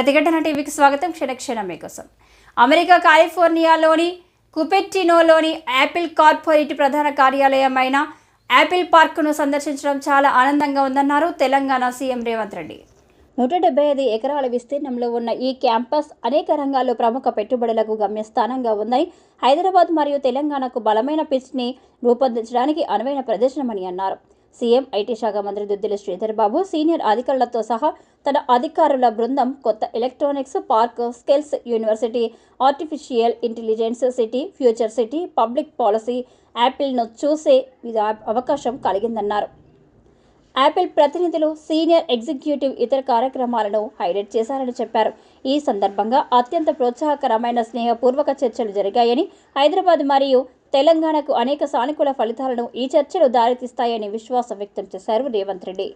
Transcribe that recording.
ప్రతిఘటన టీవీకి స్వాగతం. క్షణక్షణం మీకోసం. అమెరికా కాలిఫోర్నియాలోని కుపెట్టినోలోని యాపిల్ కార్పొరేట్ ప్రధాన కార్యాలయమైన యాపిల్ పార్క్ను సందర్శించడం చాలా ఆనందంగా ఉందన్నారు తెలంగాణ సీఎం రేవంత్ రెడ్డి. నూట డెబ్బై ఐదు ఎకరాల విస్తీర్ణంలో ఉన్న ఈ క్యాంపస్ అనేక రంగాల్లో ప్రముఖ పెట్టుబడులకు గమ్యస్థానంగా ఉన్నాయి హైదరాబాద్ మరియు తెలంగాణకు బలమైన పిచ్ని రూపొందించడానికి అనువైన ప్రదర్శనమని అన్నారు. సీఎం ఐటీ శాఖ మంత్రి దుద్దిల శ్రీధర్ బాబు సీనియర్ అధికారులతో సహా తన అధికారుల బృందం కొత్త electronics park skills university artificial intelligence city future city public policy యాపిల్ను చూసే అవకాశం కలిగిందన్నారు. యాపిల్ ప్రతినిధులు సీనియర్ ఎగ్జిక్యూటివ్ ఇతర కార్యక్రమాలను హైలైట్ చేశారని చెప్పారు. ఈ సందర్భంగా అత్యంత ప్రోత్సాహకరమైన స్నేహపూర్వక చర్చలు జరిగాయని హైదరాబాద్ మరియు తెలంగాణకు అనేక సానుకూల ఫలితాలను ఈ చర్చలు దారితీస్తాయని విశ్వాసం వ్యక్తం చేశారు రేవంత్ రెడ్డి.